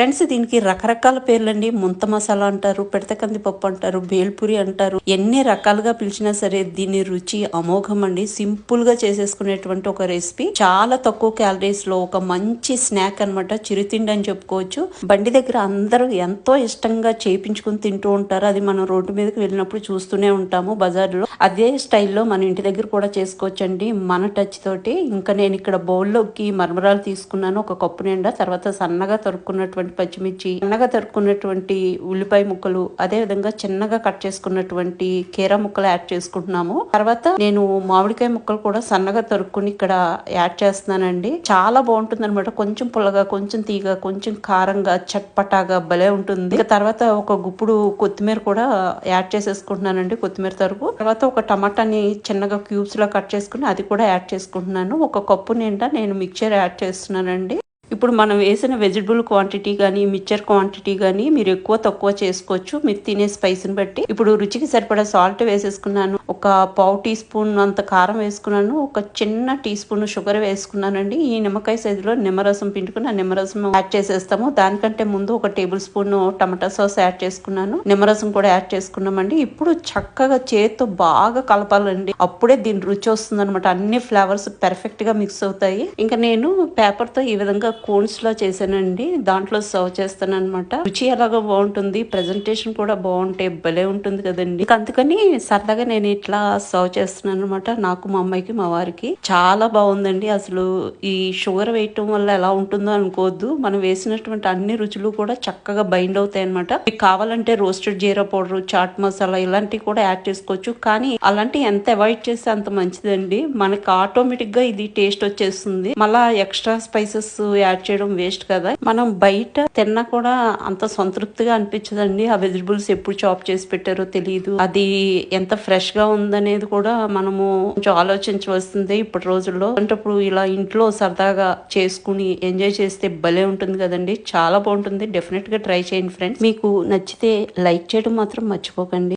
Friends దీనికి రకరకాల పేర్లండి. ముంత మసాలా అంటారు పెడతకంది పప్పు అంటారు బేల్పూరి అంటారు. ఎన్ని రకాలుగా పిలిచినా సరే దీని రుచి అమోఘం అండి సింపుల్గా చేసేసుకునేటువంటి ఒక రెసిపీ చాలా తక్కువ క్యాలరీస్లో ఒక మంచి స్నాక్ అన్నమాట. చిరుతిండి అని చెప్పుకోవచ్చు. బండి దగ్గర అందరూ ఎంతో ఇష్టంగా చేపించుకుని తింటూ ఉంటారు. అది మనం రోడ్డు మీదకి వెళ్ళినప్పుడు చూస్తూనే ఉంటాము బజార్లో. అదే స్టైల్లో మన ఇంటి దగ్గర కూడా చేసుకోవచ్చు అండి మన టచ్ తోటి. ఇంకా నేను ఇక్కడ బౌల్లోకి మరమరాలు తీసుకున్నాను. ఒక కప్పు నిండా తర్వాత సన్నగా తరుక్కున్నటువంటి పచ్చిమిర్చి సన్నగా తరుక్కున్నటువంటి ఉల్లిపాయ ముక్కలు అదే విధంగా చిన్నగా కట్ చేసుకున్నటువంటి కీరా ముక్కలు యాడ్ చేసుకుంటున్నాము. తర్వాత నేను మామిడికాయ ముక్కలు కూడా సన్నగా తరుక్కుని ఇక్కడ యాడ్ చేస్తున్నానండి. చాలా బాగుంటుంది అనమాట కొంచెం పుల్లగా కొంచెం తీగ కొంచెం కారంగా చట్పటాగా భలే ఉంటుంది. ఇక తర్వాత ఒక గుప్పుడు కొత్తిమీర కూడా యాడ్ చేసేసుకుంటున్నానండి కొత్తిమీర తరుగు తర్వాత ఒక టమాటాని చిన్నగా క్యూబ్స్లో కట్ చేసుకుని అది కూడా యాడ్ చేసుకుంటున్నాను. ఒక కప్పు నిండా నేను మిక్చర్ యాడ్ చేస్తున్నానండి. ఇప్పుడు మనం వేసిన వెజిటబుల్ క్వాంటిటీ కానీ మిక్చర్ క్వాంటిటీ కానీ మీరు ఎక్కువ తక్కువ చేసుకోవచ్చు. మీరు తినే స్పైస్ని బట్టి. ఇప్పుడు రుచికి సరిపడా సాల్ట్ వేసేసుకున్నాను. ఒక పావు టీ స్పూన్ అంత కారం వేసుకున్నాను. ఒక చిన్న టీ స్పూన్ షుగర్ వేసుకున్నానండి. ఈ నిమ్మకాయ సైజులో నిమ్మరసం పిండుకుని ఆ నిమ్మరసం యాడ్ చేసేస్తాము. దానికంటే ముందు ఒక tablespoon tomato sauce add చేసుకున్నాను. నిమ్మరసం కూడా యాడ్ చేసుకున్నామండి. ఇప్పుడు చక్కగా చేతితో బాగా కలపాలండి. అప్పుడే దీని రుచి వస్తుంది అనమాట అన్ని ఫ్లేవర్స్ పెర్ఫెక్ట్గా మిక్స్ అవుతాయి. ఇంకా నేను పేపర్తో ఈ విధంగా కోన్స్లో చేశానండి. దాంట్లో సర్వ్ చేస్తాను అనమాట రుచి ఎలాగో బాగుంటుంది. ప్రెజెంటేషన్ కూడా బాగుంటే భలే ఉంటుంది కదండి. అందుకని సరదాగా నేను ఇట్లా సర్వ్ చేస్తున్నాను అనమాట నాకు మా అమ్మాయికి మా వారికి. చాలా బాగుందండి. అసలు ఈ షుగర్ వేయటం వల్ల ఎలా ఉంటుందో అనుకోవద్దు. మనం వేసినటువంటి అన్ని రుచులు కూడా చక్కగా బైండ్ అవుతాయి అనమాట మీకు కావాలంటే రోస్టెడ్ జీరా పౌడర్ చాట్ మసాలా ఇలాంటివి కూడా యాడ్ చేసుకోవచ్చు. కానీ అలాంటి ఎంత అవాయిడ్ చేస్తే అంత మంచిదండి. మనకి ఆటోమేటిక్గా ఇది టేస్ట్ వచ్చేస్తుంది. మళ్ళా ఎక్స్ట్రా స్పైసెస్ యాడ్ యాడ్ చేయడం వేస్ట్ కదా. మనం బయట తిన్నా కూడా అంత సంతృప్తిగా అనిపించదండి. ఆ వెజిటబుల్స్ ఎప్పుడు చాప్ చేసి పెట్టారో తెలియదు అది ఎంత ఫ్రెష్గా ఉందనేది కూడా మనము కొంచెం ఆలోచించవలసింది ఇప్పటి రోజుల్లో. అంటే ఇలా ఇంట్లో సరదాగా చేసుకుని ఎంజాయ్ చేస్తే భలే ఉంటుంది కదండి. చాలా బాగుంటుంది. డెఫినెట్గా ట్రై చేయండి ఫ్రెండ్స్. మీకు నచ్చితే లైక్ చేయడం మాత్రం మర్చిపోకండి.